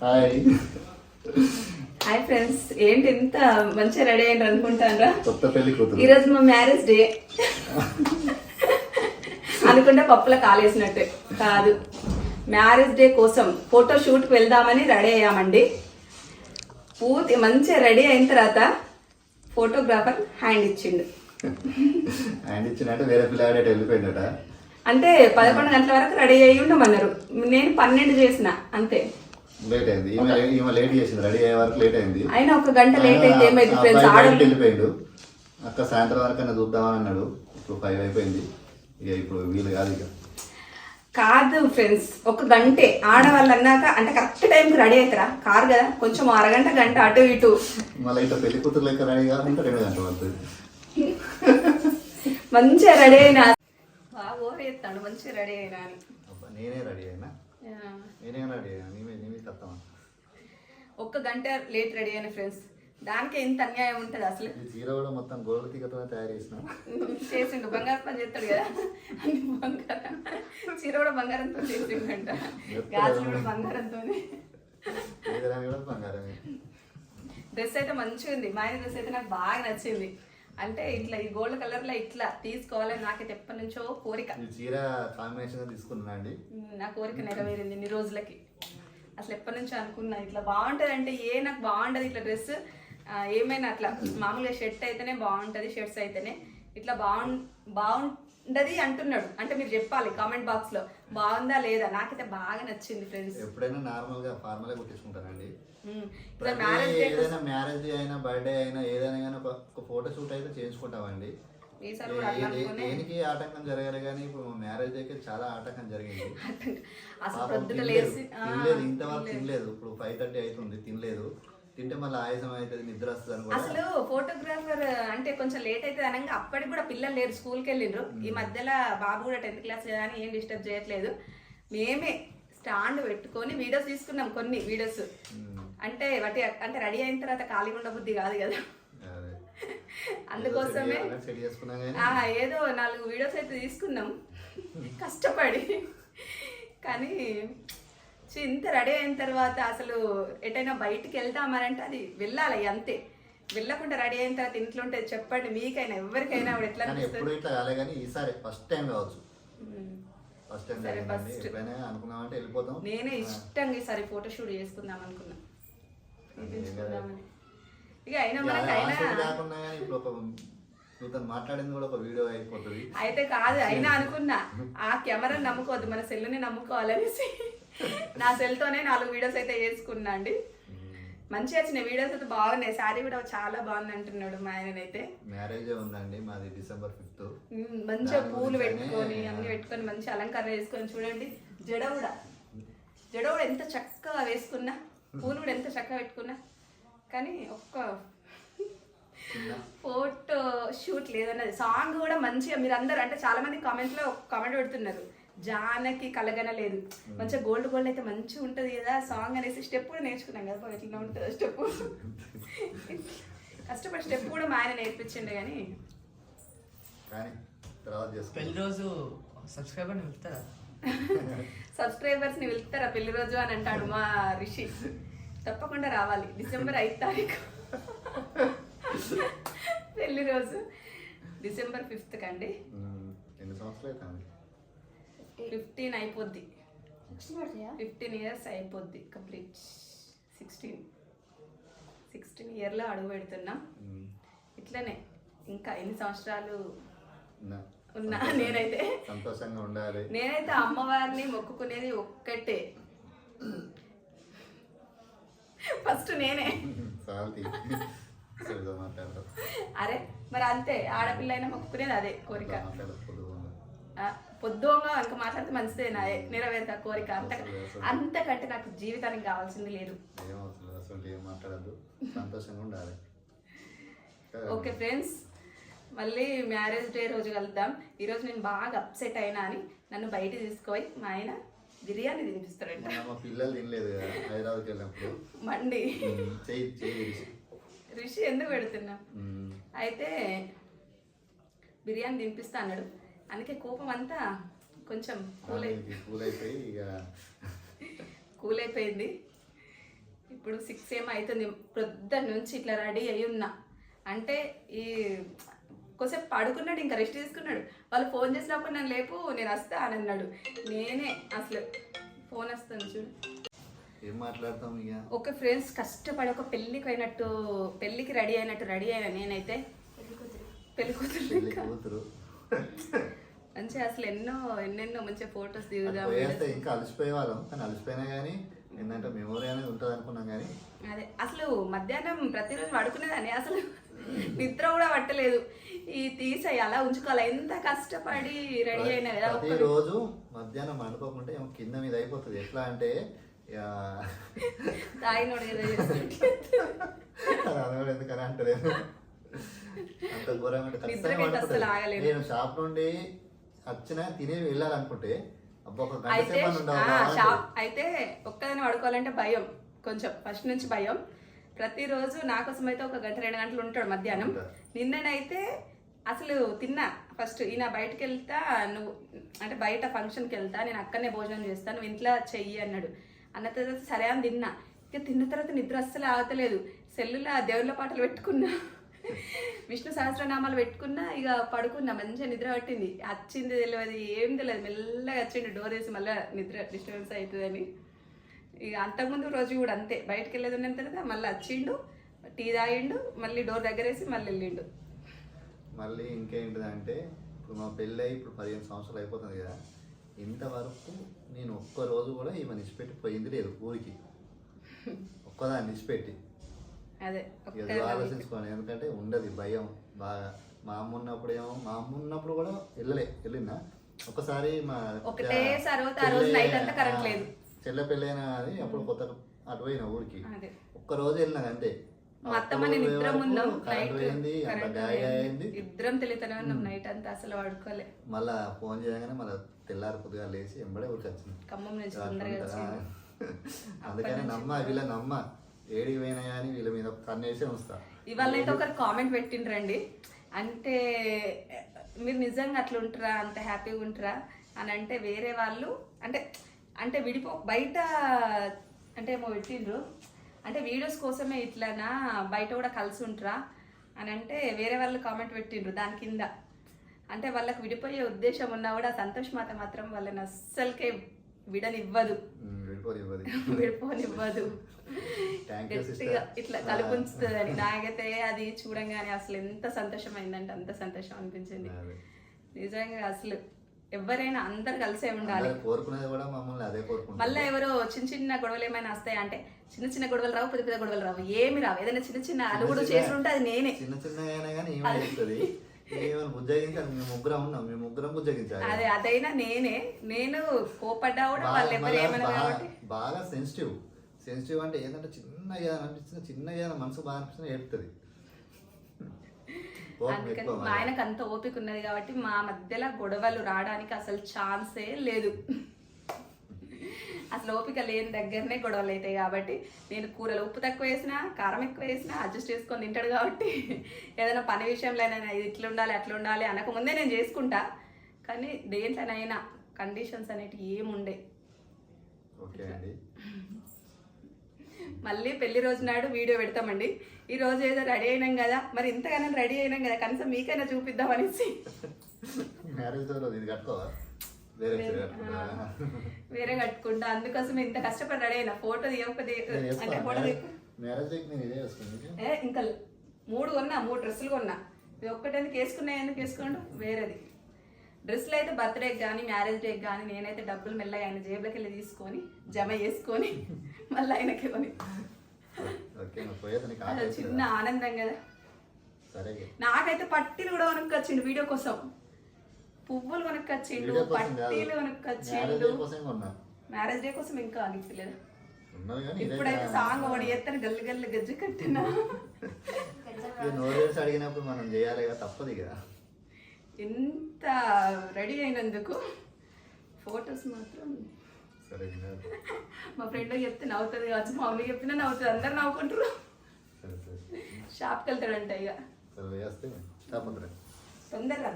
Hi hi friends ఏంటి ఇంత మంచిగా రెడీ అయ్యారు అనుకుంటారా? కొత్త పెళ్ళి కూతురు. ఈరోజు మా మ్యారేజ్ డే అనుకుంటే పప్పుల కాలేసినట్టే. కాదు. మ్యారేజ్ డే కోసం ఫోటో షూట్కి వెళ్దామని రెడీ అయ్యామండి. పూర్తి మంచిగా రెడీ అయిన తర్వాత ఫోటోగ్రాఫర్ హ్యాండ్ ఇచ్చిండు. ఆయన ఇచ్చినట్టు వేరే పిల్లాడేట వెళ్ళిపోయిందట. అంటే పదకొండు గంటల వరకు రెడీ అయ్యి ఉండమన్నారు నేను పన్నెండు చేసిన అంతే. లేట్ అయింది. ఈమె లేట్ చేసింది. రెడీ అయ్యే వరకు లేట్ అయింది. అయినా ఒక గంట లేట్ అయితే ఏమైంది ఫ్రెండ్స్ ఆడ వెళ్ళిపోయిండు. అక్క సాయంత్రం వరకు అన్న చూద్దామని అన్నాడు. ఇప్పుడు ఫైవ్ అయిపోయింది. ఇక ఇప్పుడు వీలు కాదు ఇక. కాదు ఫ్రెండ్స్ ఒక గంటే. ఆడవాళ్ళు అన్నాక అంటే కరెక్ట్ టైంకి రెడీ అవుతారా? కారు కదా. కొంచెం అరగంట గంట అటు ఇటు. మళ్ళీ ఇట్లా పెళ్ళి కూతురు లెక్క రెడీ కావాలంటే రెండు గంటలు పడుతుంది. మంచిగా రెడీ అయినా. బాగా ఎత్తాడు మంచిగా రెడీ అయినా నేనే రెడీ అయినా? ఒక్క గంట లేట్ రెడీ అయిన ఫ్రెండ్స్. దానికి ఎంత అన్యాయం ఉంటుంది అసలు. చీర కూడా మొత్తం గోల్డ్ తీగతో తయారు చేసిన. చేసిండు. బంగారం పని చేస్తాడు కదా. అన్ని బంగారం. చీర కూడా బంగారంతో చేసిండంట. గాజులు కూడా బంగారంతో డ్రెస్ అయితే మంచిగా ఉంది మా డ్రెస్ అయితే నాకు బాగా నచ్చింది. అంటే ఇట్లా ఈ గోల్డ్ కలర్లో ఇట్లా తీసుకోవాలని నాకైతే ఎప్పటి నుంచో కోరిక. చీర కాంబినేషన్ తీసుకున్నా అండి? నా కోరిక నెరవేరింది ఇన్ని రోజులకి. అసలు ఎప్పటి నుంచో అనుకున్నా ఇట్లా బాగుంటది అంటే ఏ నాకు బాగుంటది ఇట్లా డ్రెస్. ఏమైనా అట్లా మామూలుగా షర్ట్ అయితేనే బాగుంటది షర్ట్స్ అయితేనే. ఇట్లా బాగు బాగుంటది అంటున్నాడు. అంటే మీరు చెప్పాలి కామెంట్ బాక్స్లో. బాగుందా లేదా? నాకైతే బాగా నచ్చింది ఫ్రెండ్స్. ఎప్పుడైనా నార్మల్గా ఫార్మల్ కుట్టించుకుంటానండి ఇట్లా మ్యారేజ్ డే ఏదైనా మ్యారేజ్ అయినా బర్త్డే అయినా ఏదైనా కానీ ఒక ఫోటో షూట్ అయితే చేయించుకుంటామండి. దేనికి ఆటంకం జరగాలి కానీ ఇప్పుడు మ్యారేజ్ అయితే చాలా ఆటంకం జరిగింది. అసలు తినలేదు. ఇంతవరకు తినలేదు. ఇప్పుడు ఫైవ్ థర్టీ అవుతుంది. తినలేదు. తింటే మళ్ళీ ఆయాసం అవుతుంది నిద్ర వస్తుంది అసలు ఫోటోగ్రాఫర్ అంటే కొంచెం లేట్ అవుతుంది అనగా అప్పటికి కూడా పిల్లలు లేరు స్కూల్కి వెళ్ళిండ్రు. ఈ మధ్యలో బాబు కూడా టెన్త్ క్లాస్ కదా అని ఏం డిస్టర్బ్ చేయట్లేదు. మేమే స్టాండ్ పెట్టుకొని వీడియోస్ తీసుకున్నాం కొన్ని వీడియోస్ అంటే వాటి అంటే రెడీ అయిన తర్వాత ఖాళీగా ఉండ బుద్ధి కాదు కదా. అదే. అందుకోసమే. కానీ. ఏదో నాలుగు వీడియోస్ అయితే తీసుకున్నాం. కష్టపడి. కానీ ఛీ, ఇంత రెడీ అయిన తర్వాత అసలు ఎటైనా బయటికి వెళ్దామనంటే అది వెళ్ళాలి అంతే. వెళ్ళకుండా రెడీ అయిన తర్వాత ఇంట్లో ఉంటే చెప్పండి మీకైనా ఎవరికైనా ఆవిడ ఎట్లా ఎప్పుడు ఇట్లా కాలే కానీ ఈసారి ఫస్ట్ టైం కావచ్చు. First time. ఎప్పుడైనా అనుకున్నామంటే వెళ్ళిపోతాం. నేనే ఇష్టంగా ఈసారి ఫోటో షూట్ చేసుకుందాం అనుకున్నా. ఇక అయినా ఇక మనకి ఆ అయినా ఆశలు కాకుండా కానీ ఇప్పుడు ఒక మాట్లాడింది కూడా ఒక వీడియో అయిపోతుంది. అయితే కాదు అయినా అనుకున్నా. ఆ కెమెరా నమ్ముకోవద్దు మన సెల్లుని నమ్ముకోవాలనేసి. నా సెల్తోనే నాలుగు వీడియోస్ అయితే వేసుకున్నా అండి. మంచిగా వచ్చిన వీడియోస్ అయితే బాగున్నాయి. శారీ కూడా చాలా బాగుంది అంటున్నాడు మా ఆయననైతే మ్యారేజ్ ఉందండి మాది డిసెంబర్ ఫిఫ్త్ మంచిగా పూలు పెట్టుకొని అన్ని పెట్టుకొని మంచి అలంకరణ చేసుకొని చూడండి. జడ కూడా. జడ కూడా ఎంత చక్కగా వేసుకున్నా. పూలు కూడా ఎంత చక్కగా పెట్టుకున్నా. కానీ ఒక్క ఫోటో షూట్ లేదన్నది. సాంగ్ కూడా మంచిగా మీరు అందరు అంటే చాలా మంది కామెంట్స్లో కామెంట్ పెడుతున్నారు. జానకి కలగన లేదు. మంచిగా గోల్డ్ గోల్డ్ అయితే మంచిగా ఉంటది కదా సాంగ్ అనేసి స్టెప్ కూడా నేర్చుకున్నాం కదా ఎట్లా ఉంటుంది స్టెప్ కష్టపడి స్టెప్ కూడా మా ఆయన నేర్పించిండే కానీ. పెళ్ళి రోజు సబ్స్క్రైబర్ వెళ్తారా? సబ్స్క్రైబర్స్ని వెళ్తారా పెళ్ళి రోజు అని అంటాడు మా రిషి. తప్పకుండా రావాలి. డిసెంబర్ ఐదు తారీఖు. పెళ్ళి రోజు. డిసెంబర్ ఫిఫ్త్ కండి. ఎన్ని సంవత్సరాలు ఫిఫ్టీన్ అయిపోద్ది. ఫిఫ్టీన్ ఇయర్స్ అయిపోద్ది కంప్లీట్ సిక్స్టీన్ సిక్స్టీన్ ఇయర్లో అడుగు పెడుతున్నాం. ఇట్లనే ఇంకా ఎన్ని సంవత్సరాలు ఉన్నా. నేనైతే సంతోషంగా ఉండాలి. నేనైతే అమ్మవారిని మొక్కుకునేది ఒక్కటే. ఫస్ట్ నేనే. అరే మరి అంతే. ఆడపిల్ల అయినా మొక్కుకునేది అదే కోరిక. పొద్దుగా ఇంకా మాట్లాడితే మంచిదే నా నెరవేరుతా కోరిక. అంత అంతకంటే నాకు జీవితానికి కావాల్సింది లేదు. ఓకే ఫ్రెండ్స్ మళ్ళీ మ్యారేజ్ డే రోజు కలుద్దాం. ఈరోజు నేను బాగా అప్సెట్ అయినా అని నన్ను బయట తీసుకుపోయి మా ఆయన బిర్యానీ తినిపిస్తాడంట. మొన్న మా పిల్లలు తినలేదు కదా హైదరాబాద్కి వెళ్ళినప్పుడు. మండి. రిషి ఎందుకు పెడుతున్నా? అయితే బిర్యానీ తినిపిస్తా అన్నాడు. అందుకే కోపం అంతా కొంచెం కూల్ అయిపోయి కూల్ అయిపోయింది ఇప్పుడు సిక్స్ ఏమో అవుతుంది ప్రొద్దున నుంచి ఇట్లా రెడీ అయి ఉన్నా. అంటే ఈ కొద్దిసేపు పడుకున్నాడు ఇంకా రెస్ట్ తీసుకున్నాడు. వాళ్ళు ఫోన్ చేసినప్పుడు నన్ను లేపు నేను వస్తా అని అన్నాడు. నేనే అసలు ఫోన్ వస్తుంది చూడు. ఏం మాట్లాడతాం ఇక? ఒక ఫ్రెండ్స్ కష్టపడి ఒక పెళ్ళికి అయినట్టు పెళ్ళికి రెడీ అయినట్టు రెడీ అయినా నేనైతే పెళ్ళి కూతురు పెళ్ళి కూతురు. మంచిగా అసలు ఎన్నో ఎన్నెన్నో మంచిగా ఫొటోస్ దిగుదాం పోయేస్తే ఇంకా అలసిపోయే వాళ్ళం కానీ అలసిపోయినా కానీ ఏంటంటే మెమొరీ అనేది ఉంటుంది అనుకున్నాం కానీ అదే అసలు మధ్యాహ్నం ప్రతిరోజు పడుకునేదాన్ని. అసలు నిద్ర కూడా పట్టలేదు. ఈ తీసాయి అలా ఉంచుకోవాలి. ఎంత కష్టపడి రెడీ అయినా కదా ప్రతిరోజు మధ్యాహ్నం అనుకోకుంటే ఏమో కింద మీద అయిపోతుంది. ఎట్లా అంటే ఇక తాగినోడు ఏదో ఎందుకని అంటలేదు. అంత ఘోరంగా. నేను షాప్ నుండి వచ్చిన తిని వెళ్ళాలనుకుంటే అయితే షాప్. అయితే ఒక్కదాన్ని పడుకోవాలంటే భయం కొంచెం ఫస్ట్ నుంచి భయం. ప్రతిరోజు నా కోసం అయితే ఒక గంట రెండు గంటలు ఉంటాడు మధ్యాహ్నం. నిన్ననైతే అసలు తిన్నా ఫస్ట్ ఈయన బయటకు వెళ్తా నువ్వు అంటే బయట ఫంక్షన్కి వెళ్తా నేను అక్కడనే భోజనం చేస్తాను నువ్వు ఇంట్లో చెయ్యి అన్నాడు. అన్న తర్వాత సరే అని తిన్నా. ఇక తిన్న తర్వాత నిద్ర అస్సలు ఆగతలేదు సెల్లులో దేవుళ్ళ పాటలు పెట్టుకున్నా. విష్ణు సహస్రనామాలు పెట్టుకున్నా ఇక పడుకున్నా మంచిగా నిద్ర పట్టింది. వచ్చింది తెలియదు ఏం తెలియదు. మెల్లగా వచ్చిండు డోర్ వేసి మళ్ళీ నిద్ర డిస్టర్బెన్స్ అవుతుందని. ఇక అంతకుముందు రోజు కూడా అంతే. బయటకు వెళ్ళేది ఉన్న తర్వాత మళ్ళీ వచ్చిండు టీ తాగిండు మళ్ళీ డోర్ దగ్గర వేసి మళ్ళీ వెళ్ళిండు. మళ్ళీ ఇంకేంటిదంటే ఇప్పుడు మా పెళ్ళి ఇప్పుడు పదిహేను సంవత్సరాలు అయిపోతుంది కదా. ఇంతవరకు నేను ఒక్క రోజు కూడా ఈమె నిష్పెట్టి పోయింది లేదు ఊరికి. ఒక్కదాన్ని నిష్పెట్టి అదే ఆలోచించుకోండి ఎందుకంటే ఉండదు భయం. బాగా మా అమ్మ ఉన్నప్పుడు ఏమో మా అమ్మ ఉన్నప్పుడు కూడా వెళ్ళలే వెళ్ళినా ఒకసారి మా. చెల్లె పెళ్ళైన అది అప్పుడు కొత్త అటు పోయిన ఊరికి. ఒక్క రోజు వెళ్ళినా అంతే. ఇద్దరం తెలియతనే ఉన్నాం నైట్ అంతా అసలు పడుకోలే మళ్ళా ఫోన్ చేయగానే మళ్ళీ తెల్లారి పొద్దుగా లేచి ఎంబడే ఊరికి వచ్చింది ఖమ్మం నుంచి అందుకని నమ్మ వీళ్ళ నమ్మ. ఏడికి పోయినా కానీ వీళ్ళ మీద కన్నేసే ఉంచుతా. ఇవాళ అయితే ఒకరు కామెంట్ పెట్టిండ్రండి. అంటే మీరు నిజంగా అట్లా ఉంటారా? అంత హ్యాపీగా ఉంటారా? అని అంటే వేరే వాళ్ళు అంటే అంటే విడిపో బయట అంటే ఏమో పెట్టిండ్రు. అంటే వీడియోస్ కోసమే ఇట్లానా బయట కూడా కలిసి ఉంటారా? అని అంటే వేరే వాళ్ళు కామెంట్ పెట్టిండ్రు దాని కింద. అంటే వాళ్ళకి విడిపోయే ఉద్దేశం ఉన్నా కూడా సంతోష్ మాత మాత్రం వాళ్ళని అస్సలకే విడనివ్వదు. విడిపోనివ్వదు sister. గట్టిగా ఇట్లా కలుపుంచుతుంది అని నాకైతే అది చూడంగానే అసలు ఎంత సంతోషం అయిందంటే అంత సంతోషం అనిపించింది. నిజంగా అసలు ఎవరైనా అందరు కలిసే ఉండాలి. కోరుకునేది కూడా మమ్మల్ని అదే కోరుకుంటాం మళ్ళీ ఎవరో చిన్న చిన్న గొడవలు ఏమైనా వస్తాయి అంటే చిన్న చిన్న గొడవలు రావు పెద్ద పెద్ద గొడవలు రావు. ఏమి రావు. ఏదైనా చిన్న చిన్న అడుగుడు చేసి ఉంటే అది నేనే. చిన్న చిన్నగా అయినా కానీ ఏమై ఏమైనా బుజ్జగించాలి మేము ముగ్గురం ఉన్నాం మేము ముగ్గురం బుజ్జగించాలి అదే అదైనా నేనే నేను కోపడ్డా కూడా వాళ్ళు ఎవరు కాబట్టి. బాగా సెన్సిటివ్ సెన్సిటివ్ అంటే ఏంటంటే చిన్నగా ఏదైనా అనిపించిన చిన్నగా ఏదైనా మనసు బాగా అనిపించిన ఏడుతుంది అందుకని ఆయనకు అంత ఓపిక ఉన్నది కాబట్టి మా మధ్యలో గొడవలు రావడానికి అసలు ఛాన్సే లేదు. అసలు ఓపిక లేని దగ్గరనే గొడవలు అవుతాయి కాబట్టి నేను కూరలు ఉప్పు తక్కువ వేసినా కారం ఎక్కువ వేసినా అడ్జస్ట్ చేసుకొని తింటాడు కాబట్టి ఏదైనా పని విషయంలో అయినా ఇది ఇట్లా ఉండాలి అట్లా ఉండాలి అనక ముందే నేను చేసుకుంటా. కానీ దేంట్లోనైనా కండిషన్స్ అనేటివి ఏముండే. ఓకే అండి. మళ్ళీ పెళ్ళి రోజు నాడు వీడియో పెడతామండి. ఈ రోజు ఏదో రెడీ అయినాం కదా మరి ఇంతగానో రెడీ అయినాం కదా కనీసం మీకైనా చూపిద్దాం అనేసి మ్యారేజ్ వేరే కట్టుకుంటా. అందుకోసం ఇంత కష్టపడి రెడీ అయినా ఫోటో తీయకపోతే అంటే ఫోటో ఏ ఇంకా మూడు కొన్నా మూడు డ్రెస్సులు కొన్నా. ఇది ఒక్కటి ఎందుకు వేసుకున్నా ఎందుకు వేసుకోండు? వేరేది. డ్రెస్సులు అయితే బర్త్డేకి కానీ మ్యారేజ్ డేకి కానీ నేనైతే డబ్బులు మెల్లగా ఆయన జేబులోకి వెళ్ళి తీసుకొని జమ చేసుకొని మళ్ళీ ఆయనకి కొని చిన్న ఆనందం కదా. నాకైతే పట్టీలు కూడా కొనుక్కొచ్చిండు వీడియో కోసం. పువ్వులు కొనుక్కొచ్చిండు కాదు. పట్టీలు మ్యారేజ్ కొనుక్కొచ్చిండు. మ్యారేజ్ డే కోసం ఇంకా అనిపించలేదు ఇప్పుడైతే సాంగ్ ఒకటి ఎత్తని గల్లి గల్లి గజ్జి కట్టినా. అడిగినప్పుడు మనం చేయాలి కదా తప్పదు ఇక. ఎంత రెడీ అయినందుకు? ఫొటోస్ మాత్రం. మా ఫ్రెండ్ చెప్తే నవ్వుతుంది కావచ్చు మా మమ్మీ చెప్తున్నా నవ్వుతుంది అందరు నవ్వుకుంటారు. షాప్కి వెళ్తాడంట ఇక. తొందరగా